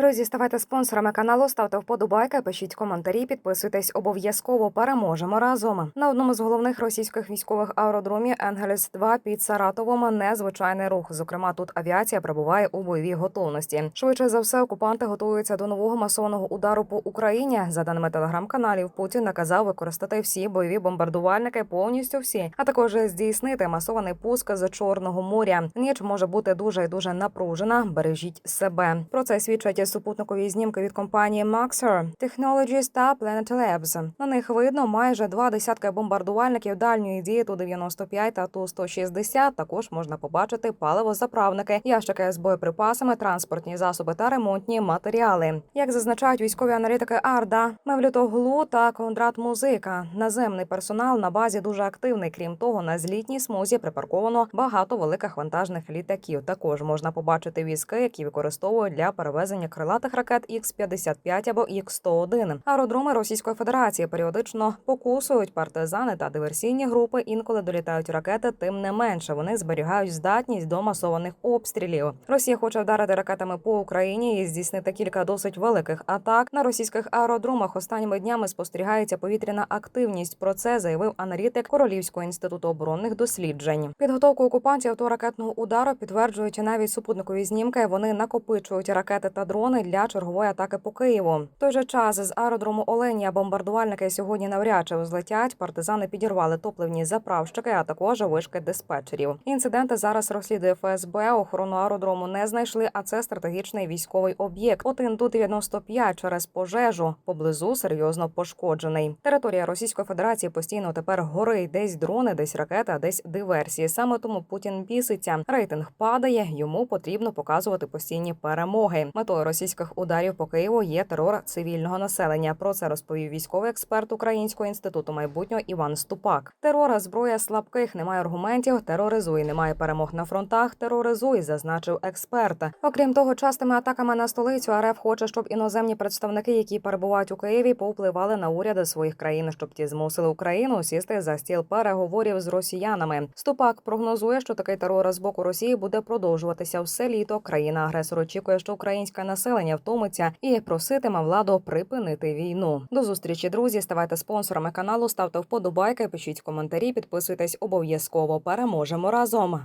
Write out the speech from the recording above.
Друзі, ставайте спонсорами каналу, ставте вподобайки, пишіть коментарі, підписуйтесь обов'язково. Переможемо разом. На одному з головних російських військових аеродромів Енгельс 2 під Саратовом незвичайний рух. Зокрема, тут авіація перебуває у бойовій готовності. Швидше за все, окупанти готуються до нового масованого удару по Україні. За даними телеграм-каналів, Путін наказав використати всі бойові бомбардувальники, повністю всі, а також здійснити масований пуск з Чорного моря. Ніч може бути дуже і дуже напружена. Бережіть себе. Про це свідчать супутникові знімки від компанії Maxar Technologies та Planet Labs. На них видно майже два десятки бомбардувальників дальньої дії Ту-95 та Ту-160. Також можна побачити паливозаправники, ящики з боєприпасами, транспортні засоби та ремонтні матеріали. Як зазначають військові аналітики Арда, Мевлютоглу та Кондрат Музика. Наземний персонал на базі дуже активний. Крім того, на злітній смузі припарковано багато великих вантажних літаків. Також можна побачити візки, які використовують для перевезення крилатих ракет Х-55 або Х-101. Аеродроми Російської Федерації періодично покусують партизани та диверсійні групи. Інколи долітають ракети. Тим не менше вони зберігають здатність до масованих обстрілів. Росія хоче вдарити ракетами по Україні і здійснити кілька досить великих атак на російських аеродромах. Останніми днями спостерігається повітряна активність. Про це заявив аналітик Королівського інституту оборонних досліджень. Підготовку окупантів до ракетного удару підтверджують навіть супутникові знімки. Вони накопичують ракети та дрони для чергової атаки по Києву. В той же час з аеродрому Оленія бомбардувальники сьогодні навряд чи злетять. Партизани підірвали топливні заправщики, а також вишки диспетчерів. Інциденти зараз розслідує ФСБ. Охорону аеродрому не знайшли, а це стратегічний військовий об'єкт. Один ту 95 через пожежу поблизу серйозно пошкоджений. Територія Російської Федерації постійно тепер горить. Десь дрони, десь ракети, а десь диверсії. Саме тому Путін біситься. Рейтинг падає. Йому потрібно показувати постійні перемоги. Метою російських ударів по Києву є терор цивільного населення. Про це розповів військовий експерт Українського інституту майбутнього Іван Ступак. Терор зброя слабких, немає аргументів. Тероризуй, немає перемог на фронтах. Тероризуй, зазначив експерт. Окрім того, частими атаками на столицю РФ хоче, щоб іноземні представники, які перебувають у Києві, повпливали на уряди своїх країн, щоб ті змусили Україну сісти за стіл переговорів з росіянами. Ступак прогнозує, що такий терор з боку Росії буде продовжуватися все літо. Країна агресор очікує, що українське населення втомиться і проситиме владу припинити війну. До зустрічі, друзі. Ставайте спонсорами каналу, ставте вподобайки, пишіть коментарі, підписуйтесь обов'язково. Переможемо разом.